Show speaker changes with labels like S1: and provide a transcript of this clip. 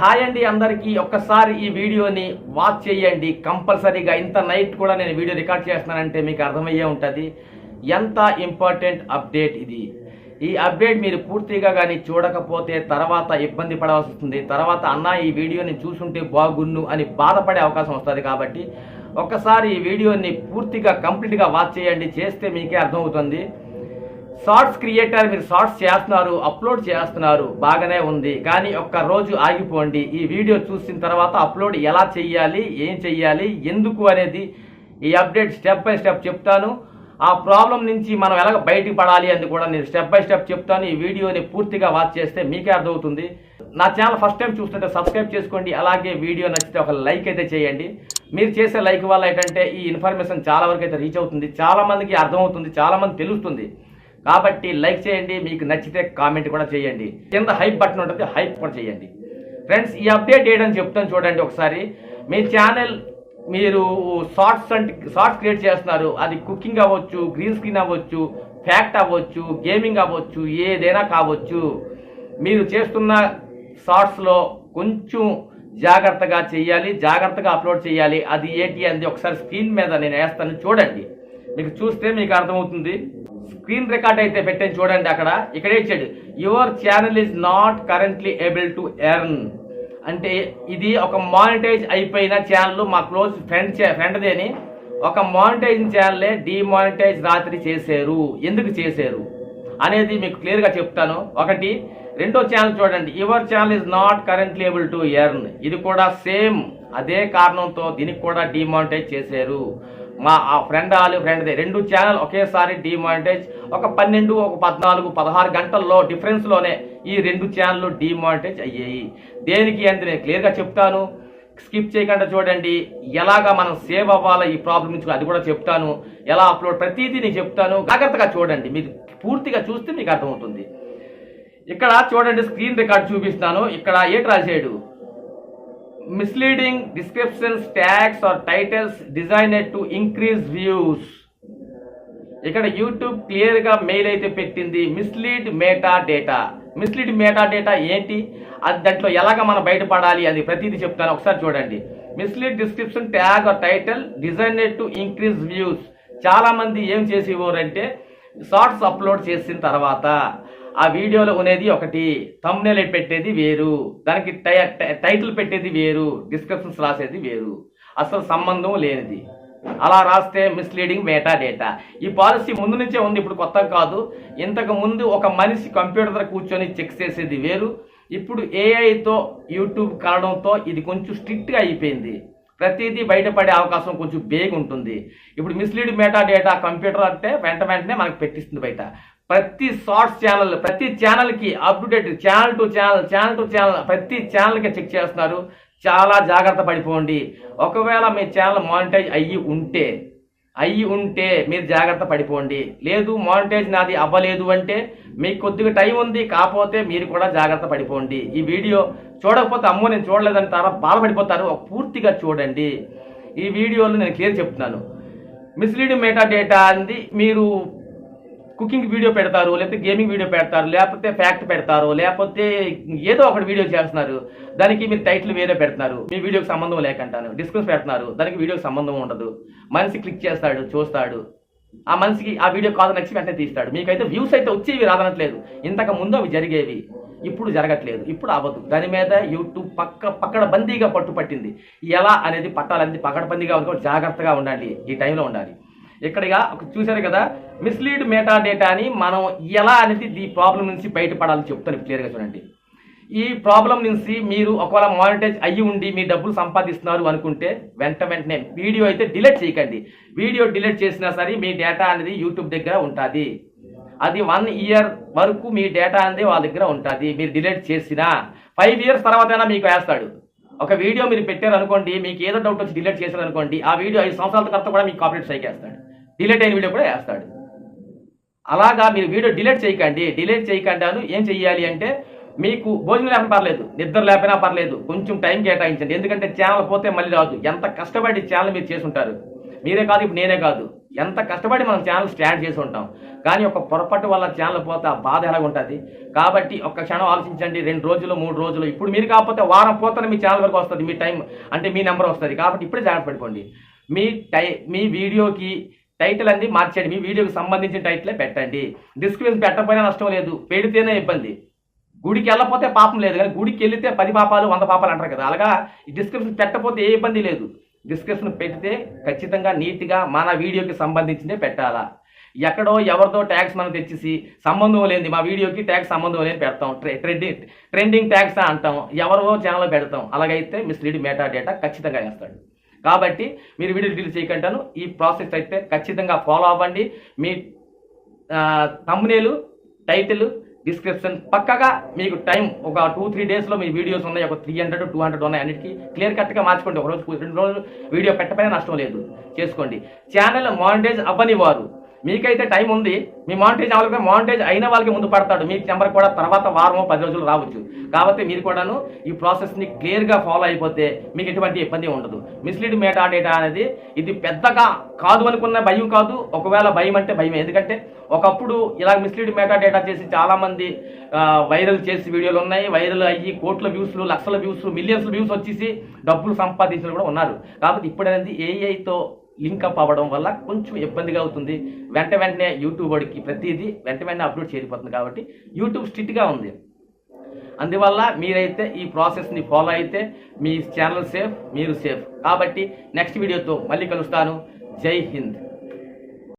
S1: Hi అండి అందరికీ. ఒక్కసారి ఈ వీడియోని వాచ్ చేయండి. కంపల్సరీగా ఇంత నైట్ కూడా నేను వీడియో రికార్డ్ చేస్తున్నానంటే మీకు అర్థమయ్యే ఉంటుంది. ఎంత ఇంపార్టెంట్ అప్డేట్ ఇది? ఈ అప్డేట్ మీరు పూర్తిగా కానీ చూడకపోతే తర్వాత ఇబ్బంది పడవలసి వస్తుంది. తర్వాత అన్న ఈ వీడియోని చూసుంటే బాగున్ను అని బాధపడే అవకాశం వస్తుంది కాబట్టి ఒక్కసారి ఈ వీడియోని పూర్తిగా కంప్లీట్గా వాచ్ చేయండి. చేస్తే మీకే అర్థమవుతుంది. షార్ట్స్ క్రియేటర్ మీరు షార్ట్స్ చేస్తున్నారు అప్లోడ్ చేస్తున్నారు బాగానే ఉంది. కానీ ఒక్క రోజు ఆగిపోండి. ఈ వీడియో చూసిన తర్వాత అప్లోడ్ ఎలా చెయ్యాలి ఏం చెయ్యాలి ఎందుకు అనేది ఈ అప్డేట్ స్టెప్ బై స్టెప్ చెప్తాను. ఆ ప్రాబ్లం నుంచి మనం ఎలా బయటికి పడాలి అని కూడా నేను స్టెప్ బై స్టెప్ చెప్తాను. ఈ వీడియోని పూర్తిగా వాచ్ చేస్తే మీకే అర్థమవుతుంది. నా ఛానల్ ఫస్ట్ టైం చూస్తుంటే సబ్స్క్రైబ్ చేసుకోండి. అలాగే వీడియో నచ్చితే ఒక లైక్ అయితే చేయండి. మీరు చేసే లైక్ వల్ల ఏంటంటే ఈ ఇన్ఫర్మేషన్ చాలా వరకు అయితే రీచ్ అవుతుంది. చాలా మందికి అర్థమవుతుంది చాలా మంది తెలుస్తుంది. కాబట్టి లైక్ చేయండి మీకు నచ్చితే కామెంట్ కూడా చేయండి. కింద హైప్ బటన్ ఉంటుంది హైప్ కూడా చేయండి. ఫ్రెండ్స్ ఈ అప్డేట్ చేయడం చెప్తాను చూడండి ఒకసారి. మీ ఛానల్ మీరు షార్ట్స్ అంటే షార్ట్స్ క్రియేట్ చేస్తున్నారు. అది కుకింగ్ అవ్వచ్చు గ్రీన్ స్క్రీన్ అవ్వచ్చు ఫ్యాక్ట్ అవ్వచ్చు గేమింగ్ అవ్వచ్చు ఏదైనా కావచ్చు. మీరు చేస్తున్న షార్ట్స్లో కొంచెం జాగ్రత్తగా చేయాలి జాగ్రత్తగా అప్లోడ్ చేయాలి. అది ఏంటి అనేది ఒకసారి స్క్రీన్ మీద నేను వేస్తాను చూడండి. మీకు చూస్తే మీకు అర్థమవుతుంది. స్క్రీన్ రికార్డ్ అయితే పెట్టాను చూడండి అక్కడ. ఇక్కడ ఇచ్చాడు your channel is not currently able to earn అంటే ఇది ఒక మానిటైజ్ అయిపోయిన ఛానల్ మా క్లోజ్ ఫ్రెండ్ ఫ్రెండ్ది అని. ఒక మానిటైజ్ ఛానలే డిమానిటైజ్ రాత్రి చేశారు ఎందుకు చేశారు అనేది మీకు క్లియర్గా చెప్తాను. ఒకటి రెండో ఛానల్ చూడండి your channel is not currently able to earn ఇది కూడా సేమ్ అదే కారణంతో దీనికి కూడా డిమానిటైజ్ చేశారు మా ఆ ఫ్రెండ్ వాళ్ళు ఫ్రెండ్దే రెండు ఛానల్ ఒకేసారి డిమానిటైజ్ ఒక పన్నెండు ఒక పద్నాలుగు పదహారు గంటల్లో డిఫరెన్స్లోనే ఈ రెండు ఛానళ్ళు డిమానిటైజ్ అయ్యాయి. దేనికి అంటే నేను క్లియర్గా చెప్తాను. స్కిప్ చేయకుండా చూడండి. ఎలాగా మనం సేవ్ అవ్వాలా ఈ ప్రాబ్లం నుంచి అది కూడా చెప్తాను. ఎలా అప్లోడ్ ప్రతిదీ నేను చెప్తాను. జాగ్రత్తగా చూడండి. మీరు పూర్తిగా చూస్తే మీకు అర్థమవుతుంది. ఇక్కడ చూడండి స్క్రీన్ రికార్డ్ చూపిస్తాను ఇక్కడ ఏటి చేయడు misleading descriptions tags or titles designed to increase views ఇక్కడ యూట్యూబ్ క్లియర్గా మెయిల్ అయితే పెట్టింది మిస్లీడ్ మేటా డేటా మిస్లీడ్ మేటా డేటా ఏంటి? అది దాంట్లో ఎలాగ మనం బయటపడాలి అది ప్రతిదీ చెప్తాను. ఒకసారి చూడండి. Mislead description tag or title designed to increase views చాలామంది ఏం చేసేవారంటే షార్ట్స్ అప్లోడ్ చేసిన తర్వాత ఆ వీడియోలో ఉన్నది ఒకటి తమ్నేల్ పెట్టేది వేరు దానికి టై- టైటిల్ పెట్టేది వేరు డిస్క్రిప్షన్స్ రాసేది వేరు. అసలు సంబంధం లేనిది. అలా రాస్తే మిస్లీడింగ్ మేటా డేటా ఈ పాలసీ ముందు నుంచే ఉంది ఇప్పుడు కొత్త కాదు. ఇంతకు ముందు ఒక మనిషి కంప్యూటర్ కూర్చొని చెక్ చేసేది వేరు. ఇప్పుడు ఏఐతో యూట్యూబ్ కలడంతో ఇది కొంచెం స్ట్రిక్ట్గా అయిపోయింది. ప్రతిదీ బయటపడే అవకాశం కొంచెం బేగ్ ఉంటుంది. ఇప్పుడు మిస్లీడ్ మేటా డేటా కంప్యూటర్ అంటే వెంట వెంటనే మనకు పెట్టిస్తుంది బయట. ప్రతి షార్ట్స్ ఛానల్ ప్రతి ఛానల్కి up to date channel to channel channel to channel ప్రతి ఛానల్కి చెక్ చేస్తున్నారు. చాలా జాగ్రత్త పడిపోండి. ఒకవేళ మీ ఛానల్ మానిటైజ్ అయ్యి ఉంటే అయ్యి ఉంటే మీరు జాగ్రత్త పడిపోండి. లేదు మానిటైజ్ నాది అవ్వలేదు అంటే మీకు కొద్దిగా టైం ఉంది కాకపోతే మీరు కూడా జాగ్రత్త పడిపోండి. ఈ వీడియో చూడకపోతే అమ్మో నేను చూడలేదంటారా బాధపడిపోతారు. పూర్తిగా చూడండి. ఈ వీడియోలో నేను క్లియర్ చెప్తున్నాను. మిస్లీడింగ్ మెటా డేటా అంది మీరు కుకింగ్ వీడియో పెడతారు లేకపోతే గేమింగ్ వీడియో పెడతారు లేకపోతే ఫ్యాక్ట్ పెడతారు లేకపోతే ఏదో ఒకటి వీడియో చేస్తున్నారు. దానికి మీరు టైటిల్ వేరే పెడుతున్నారు. మీ వీడియోకి సంబంధం లేకంటాను. డిస్కస్ పెడుతున్నారు. దానికి వీడియోకి సంబంధం ఉండదు. మనిషి క్లిక్ చేస్తాడు చూస్తాడు. ఆ మనిషికి ఆ వీడియో కాదు నచ్చి వెంటనే తీస్తాడు. మీకైతే వ్యూస్ అయితే వచ్చేవి రాదనట్లేదు. ఇంతకు ముందు అవి జరిగేవి. ఇప్పుడు జరగట్లేదు. ఇప్పుడు అవ్వదు. దాని మీద యూట్యూబ్ పక్క పక్కడ బందీగా పట్టుపట్టింది. ఎలా అనేది పట్టాలనేది పకడబందీగా ఉంది జాగ్రత్తగా ఉండండి ఈ టైంలో ఉండాలి. ఇక్కడగా చూశారు కదా మిస్లీడ్ మేటా డేటా అని మనం ఎలా అనేది ఈ ప్రాబ్లం నుంచి బయటపడాలని చెప్తాను క్లియర్గా చూడండి. ఈ ప్రాబ్లం నుంచి మీరు ఒకవేళ మానిటైజ్ అయ్యి ఉండి మీ డబ్బులు సంపాదిస్తున్నారు అనుకుంటే వెంట వెంటనే వీడియో అయితే డిలీట్ చేయకండి. వీడియో డిలీట్ చేసినా సరే మీ డేటా అనేది యూట్యూబ్ దగ్గర ఉంటుంది. అది వన్ ఇయర్ వరకు మీ డేటా అనేది వాళ్ళ దగ్గర ఉంటుంది. మీరు డిలీట్ చేసినా ఫైవ్ ఇయర్స్ తర్వాత మీకు వేస్తాడు. ఒక వీడియో మీరు పెట్టారు అనుకోండి మీకు ఏదో డౌట్ వచ్చి డిలీట్ చేశారు అనుకోండి ఆ వీడియో ఐదు సంవత్సరాల తర్వాత కూడా మీకు కాపరేట్ సైకి వేస్తాడు. డిలీట్ అయిన వీడియో కూడా వేస్తాడు. అలాగా మీరు వీడియో డిలీట్ చేయకండి డిలీట్ చేయకండి ఏం చెయ్యాలి అంటే మీకు భోజనం లేకపోయినా పర్లేదు నిద్ర లేకపోయినా పర్లేదు కొంచెం టైం కేటాయించండి. ఎందుకంటే ఛానల్ పోతే మళ్ళీ రాదు. ఎంత కష్టపడి ఛానల్ మీరు చేసుంటారు? మీరే కాదు ఇప్పుడు నేనే కాదు. ఎంత కష్టపడి మనం ఛానల్ స్టాండ్ చేసి ఉంటాం. కానీ ఒక పొరపాటు వల్ల ఛానల్ పోతే ఆ బాధ ఎలాగుంటుంది? కాబట్టి ఒక్క క్షణం ఆలోచించండి. రెండు రోజులు మూడు రోజులు ఇప్పుడు మీరు కాకపోతే వారం పోతే మీ ఛానల్ వరకు వస్తుంది మీ టైం అంటే మీ నెంబర్ వస్తుంది. కాబట్టి ఇప్పుడే జాగ్రత్త పెట్టుకోండి మీ టై మీ వీడియోకి టైటిల్ అన్ని మార్చండి మీ వీడియోకి సంబంధించిన టైటిలే పెట్టండి. డిస్క్రిప్షన్ పెట్టకపోయినా నష్టం లేదు. పెడితేనే ఇబ్బంది. గుడికి వెళ్ళకపోతే పాపం లేదు కానీ గుడికి వెళితే పది పాపాలు వంద పాపాలు అంటారు కదా. అలాగా డిస్క్రిప్షన్ పెట్టకపోతే ఏ ఇబ్బంది లేదు. డిస్క్రిప్షన్ పెడితే ఖచ్చితంగా నీట్గా మన వీడియోకి సంబంధించిందే పెట్టాలా. ఎక్కడో ఎవరిదో ట్యాగ్స్ మనం తెచ్చేసి సంబంధం లేని మా వీడియోకి ట్యాగ్స్ సంబంధం లేని పెడతాం. ట్రె- ట్రెండింగ్ ట్రెండింగ్ ట్యాగ్స్ అంటాం. ఎవరో ఛానల్ పెడతాం. అలాగైతే మిస్లీడ్ మేటా డేటా ఖచ్చితంగా వేస్తాడు. కాబట్టి మీరు వీడియో డిలీట్ చేయకుంటాను ఈ ప్రాసెస్ అయితే ఖచ్చితంగా ఫాలో అవ్వండి. మీ తమ్మునేలు టైటిల్ డిస్క్రిప్షన్ పక్కగా మీకు టైం ఒక టూ త్రీ డేస్లో మీ వీడియోస్ ఉన్నాయి. ఒక త్రీ హండ్రెడ్ టూ హండ్రెడ్ ఉన్నాయి. అన్నిటికీ క్లియర్ కట్గా మార్చుకోండి. ఒక రోజు రెండు రోజులు వీడియో పెట్టపైన నష్టం లేదు. చేసుకోండి. ఛానల్ మానిటైజ్ అవ్వని వారు మీకైతే టైం ఉంది. మీ మానిటైజ్ అవ్వాలి మానిటైజ్ అయిన వాళ్ళకి ముందు పడతాడు. మీ నెంబర్ కూడా తర్వాత వారం పది రోజులు రావచ్చు. కాబట్టి మీరు కూడాను ఈ ప్రాసెస్ని క్లియర్గా ఫాలో అయిపోతే మీకు ఎటువంటి ఇబ్బంది ఉండదు. మిస్లీడ్ మేటా డేటా అనేది ఇది పెద్దగా కాదు అనుకున్న భయం కాదు. ఒకవేళ భయం అంటే భయం. ఎందుకంటే ఒకప్పుడు ఇలా మిస్లీడ్ మేటా డేటా చేసి చాలామంది వైరల్ చేసి వీడియోలు ఉన్నాయి. వైరల్ అయ్యి కోట్ల వ్యూస్లు లక్షల వ్యూస్ మిలియన్స్ వ్యూస్ వచ్చేసి డబ్బులు సంపాదించిన కూడా ఉన్నారు. కాబట్టి ఇప్పుడు అనేది ఏఐతో లింక్అప్ అవ్వడం వల్ల కొంచెం ఇబ్బందిగా అవుతుంది. వెంట వెంటనే యూట్యూబ్ వాడికి ప్రతిదీ వెంట వెంటనే అప్లోడ్ చేరిపోతుంది కాబట్టి యూట్యూబ్ స్ట్రిక్ట్గా ఉంది. అందువల్ల మీరైతే ఈ ప్రాసెస్ని ఫాలో అయితే మీ ఛానల్ సేఫ్ మీరు సేఫ్. కాబట్టి నెక్స్ట్ వీడియోతో మళ్ళీ కలుస్తాను. జై హింద్.